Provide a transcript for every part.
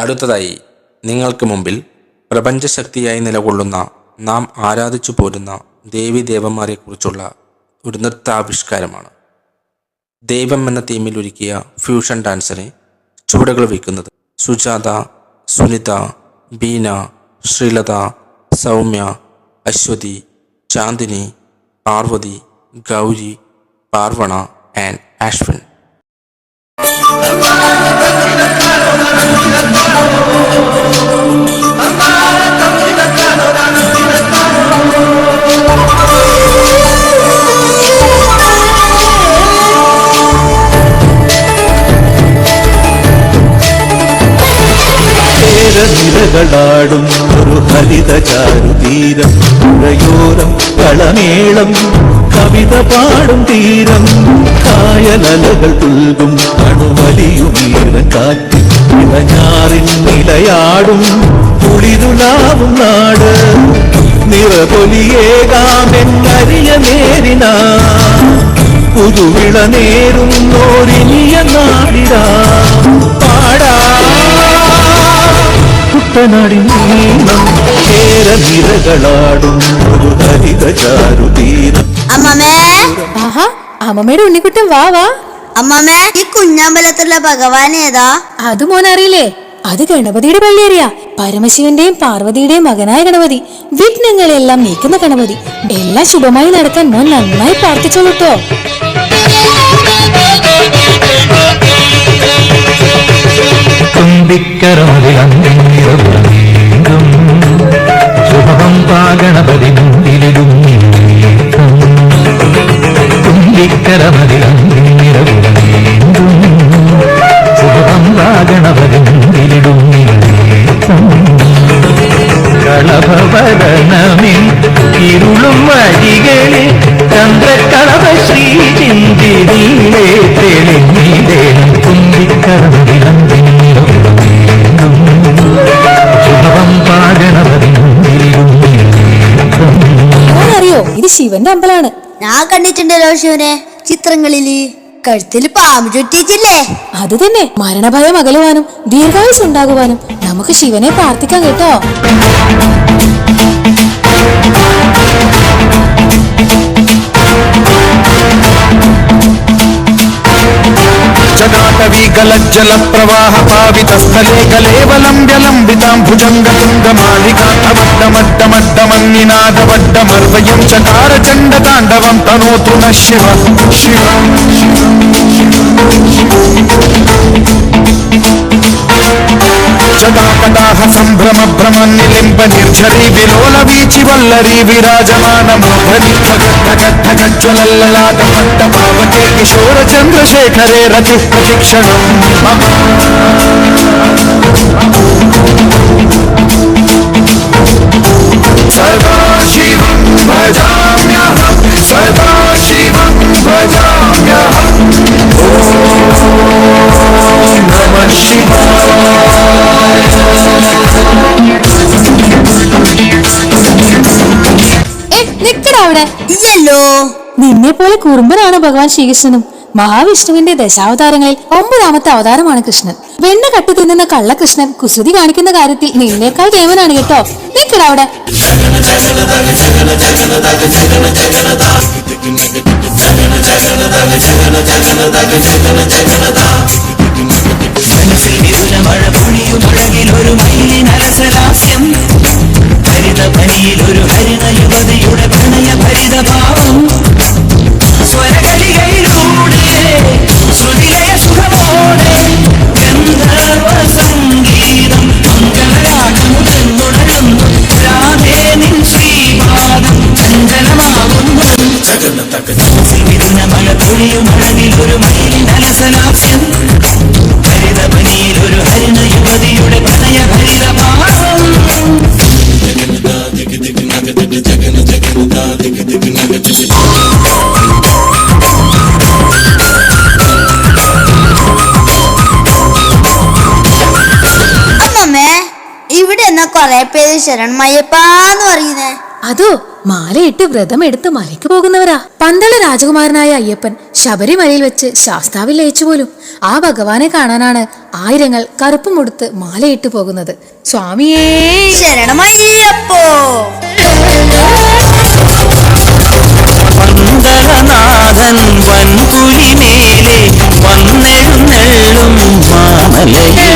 അടുത്തതായി നിങ്ങൾക്ക് മുമ്പിൽ പ്രപഞ്ചശക്തിയായി നിലകൊള്ളുന്ന നാം ആരാധിച്ചു പോരുന്ന ദേവീദേവന്മാരെക്കുറിച്ചുള്ള ഒരു നൃത്താവിഷ്കാരമാണ്. ദൈവം എന്ന തീമിൽ ഒരുക്കിയ ഫ്യൂഷൻ ഡാൻസിനെ ചുവടുകൾ വയ്ക്കുന്നത് സുജാത സുനിത ബീന ശ്രീലത സൗമ്യ അശ്വതി ചാന്ദിനി പാർവതി ഗൗരി പാർവണ ആൻഡ് ആശ്വിൻ നിരകളാടും ഒരു ഹരിത ചാരുതീരം പുഴയോരം കളമേളം കവിത പാടും തീരം കായലലകൾ തുൽകും അണുവലിയുമീറൻ കാറ്റ് ഇളഞ്ഞാറിൻ നിലയാടും കുളിരുലാവും നാട് നിറപൊലിയേകാമെന്നറിയ നേരിനാ പുതുവിള നേരുന്നോരിനിയ നാടിടാ. കുട്ടനാടിൻ നീളം കേരനിരകളാടും ഒരു ഹരിത ചാരുതീരം അമ്മമ്മേ ആഹാ അമ്മമ്മയുടെ ഉണ്ണിക്കുട്ടൻ വാ വാ. അമ്മമ്മേ ഈ കുഞ്ഞമ്പലത്തുള്ള ഭഗവാൻ ഏതാ? അത് മോനറിയില്ലേ? അത് ഗണപതിയുടെ പള്ളിയേറിയ. പരമശിവന്റെയും പാർവതിയുടെയും മകനായ ഗണപതി. വിഘ്നങ്ങളെല്ലാം നീക്കുന്ന ഗണപതി. എല്ലാം ശുഭമായി നടക്കാൻ മോൻ നന്നായി പ്രാർത്ഥിച്ചോളൂ കേട്ടോ തുമ്പിക്കരമതിലും ശുഭം പാഗണപതി മുന്നിലിടും ശുഭം പാഗണപതി മുന്നിലിടും കളഭവദനമിൻ ഇരുളും വഴികളിൽ ചന്ദ്രകളഭ ശ്രീ ചിന്തിരിയിലെ തെളിഞ്ഞിടേണം. തുമ്പിക്കരമതിലും ശുഭം ശിവന്റെ അമ്പലാണ് ഞാൻ കണ്ടിട്ടുണ്ടല്ലോ ശിവനെ ചിത്രങ്ങളിൽ. കഴുത്തിൽ പാമ്പ് ചുറ്റിച്ചില്ലേ അത് തന്നെ മരണഭയം അകലുവാനും ദീർഘായുസ് ഉണ്ടാകുവാനും നമുക്ക് ശിവനെ പ്രാർത്ഥിക്കാം കേട്ടോ. జటాటవీకలజ్జల ప్రవాహ పావిత స్థలే కలేవలంబ్య భుజంగతుంగ మాలికాటమడ్డమడ్డమడ్డమన్నినాదవడ్డమర్వయం చకార చండ తాండవం తనోతు న శివ శివ. జటాకటాహ సంభ్రమ భ్రమ నిలింప నిర్జరి విలోల వీచి వల్లరి విరాజమాన మోహరి గజ్జలల్లలాట పట్ట పావకే కిశోర చంద్రశేఖరే రతి ప్రతిక్షణం సదాశివం భజ ഇല്ലല്ലോ. നിന്നെ പോലെ കുറുമ്പനാണ് ഭഗവാൻ ശ്രീകൃഷ്ണനും. മഹാവിഷ്ണുവിന്റെ ദശാവതാരങ്ങളിൽ ഒമ്പതാമത്തെ അവതാരമാണ് കൃഷ്ണൻ. വെണ്ണ കട്ടി തിന്നുന്ന കള്ളകൃഷ്ണൻ കുസൃതി കാണിക്കുന്ന കാര്യത്തിൽ നിന്നേക്കാൾ ദേവനാണ് കേട്ടോ. നിൽക്കട അവിടെ. മയിലിനരസലാസ്യം ഹരിത പനിയിലൊരു ഹരിത യുവതിയുടെ അമ്മമ്മേ ഇവിടെ എന്ന് പേര് പറയുന്നേ. അതോ മാലയിട്ട് വ്രതം എടുത്ത് മലയ്ക്ക് പോകുന്നവരാ? പന്തള രാജകുമാരനായ അയ്യപ്പൻ ശബരിമലയിൽ വെച്ച് ശാസ്താവിൽ ലയിച്ചു പോലും. ആ ഭഗവാനെ കാണാനാണ് ആയിരങ്ങൾ കറുപ്പും കൊടുത്ത് മാലയിട്ട് പോകുന്നത്. സ്വാമിയേ. ശരണമയ്യപ്പോ പന്തളനാഥൻ വൻപുലിമേലെ വന്നെഴുന്നള്ളും മാമലയിൽ.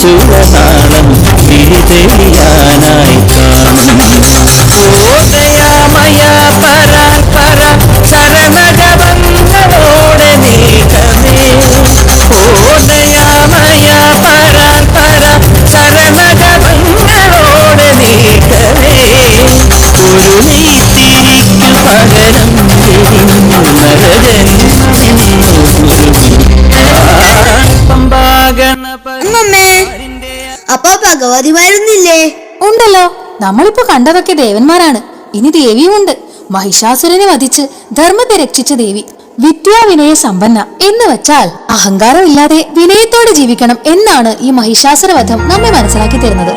శివ తాళం ఇది അപ്പൊ ഭഗവതിമാരൊന്നില്ലേ ഉണ്ടല്ലോ. നമ്മളിപ്പോ കണ്ടതൊക്കെ ദേവന്മാരാണ്. ഇനി ദേവിയും ഉണ്ട്. മഹിഷാസുരനെ വധിച്ച് ധർമ്മത്തെ രക്ഷിച്ച ദേവി വിദ്യാവിനയ സമ്പന്ന എന്ന് വെച്ചാൽ അഹങ്കാരമില്ലാതെ വിനയത്തോടെ ജീവിക്കണം എന്നാണ് ഈ മഹിഷാസുര വധം നമ്മെ മനസ്സിലാക്കി തരുന്നത്.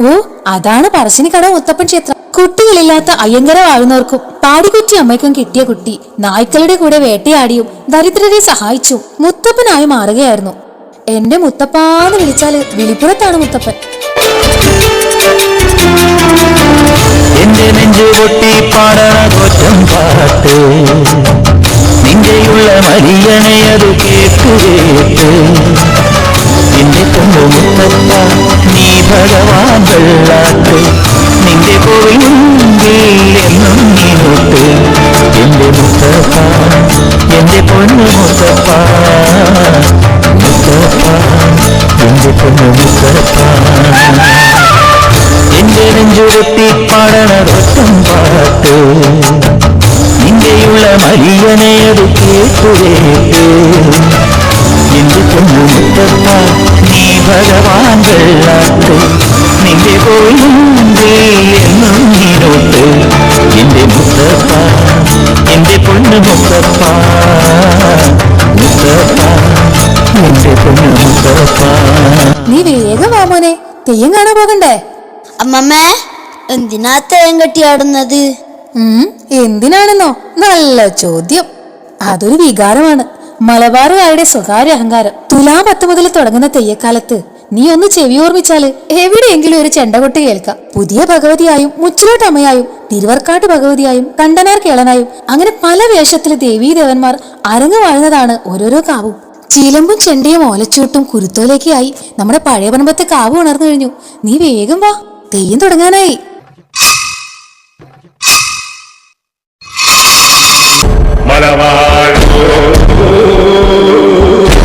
ഓ അതാണ് പറശ്ശിനിക്കട മുത്തപ്പൻ ക്ഷേത്രം. കുട്ടികളില്ലാത്ത അയ്യങ്കര വാഴുന്നവർക്കും പാടിക്കുറ്റി അമ്മയ്ക്കും കിട്ടിയ കുട്ടി നായ്ക്കളുടെ കൂടെ വേട്ടയാടിയും ദരിദ്രരെ സഹായിച്ചും മുത്തപ്പനായി മാറുകയായിരുന്നു. എന്റെ മുത്തപ്പാന്ന് വിളിച്ചാൽ വിളിപ്പുറത്താണ് മുത്തപ്പൻ. നിന്റെയുള്ള മരിയണെ അത് കേട്ടു കേട്ട്. എന്റെ പൊന്നു മുത്തപ്പ നീ ഭഗവാൻ വെള്ളാട്ട്. നിന്റെ കോവിലുണ്ടിൽ എന്നും നീനോട്ട് എന്റെ മുത്തപ്പ എന്റെ പൊന്നു മുത്തപ്പ. എന്റെ പൊന്നു മുത്തപ്പ. എന്റെ നെഞ്ചുരത്തി പാടണതൊട്ടും പാട്ട്. നിന്റെയുള്ള കേട്ടു കേട്ടുകേട്ട് എന്റെ പൊന്നു മുത്തപ്പ നീ ഭഗവാൻ വെള്ളാട്ട് നിന്റെ പോയില്ലേ എന്നും നീനോട്ട് എന്റെ മുത്തപ്പ എന്റെ പൊന്നു മുത്തപ്പ മുത്തപ്പ എന്റെ പൊന്നു മുത്തപ്പ നീ വേഗം വാ മോനെ തെയ്യം കാണാൻ പോകണ്ടേ? അമ്മമ്മേ എന്തിനാ തേൻ കെട്ടിയാടുന്നത് എന്തിനാണെന്നോ? നല്ല ചോദ്യം. അതൊരു വികാരമാണ്. മലബാറുകാരുടെ സ്വകാര്യ അഹങ്കാരം. തുലാ പത്ത് മുതൽ തുടങ്ങുന്ന തെയ്യക്കാലത്ത് നീ ഒന്ന് ചെവി ഓർമ്മിച്ചാൽ എവിടെയെങ്കിലും ഒരു ചെണ്ടകൊട്ട് കേൾക്കാം. പുതിയ ഭഗവതിയായും മുച്ചിലോട്ടമ്മയായും തിരുവർക്കാട്ട് ഭഗവതിയായും കണ്ടനാർ കേളനായും അങ്ങനെ പല വേഷത്തിൽ ദേവീദേവന്മാർ അരങ്ങു വാഴുന്നതാണ് ഓരോരോ കാവും. ചീലമ്പും ചെണ്ടയും ഓലച്ചൂട്ടും കുരുത്തോലേക്കായി നമ്മുടെ പഴയ പണമ്പത്തെ കാവ് ഉണർന്നു കഴിഞ്ഞു. നീ വേഗം വാ തെയ്യം തുടങ്ങാനായി. മലവാഴ്വോ Oh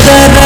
da da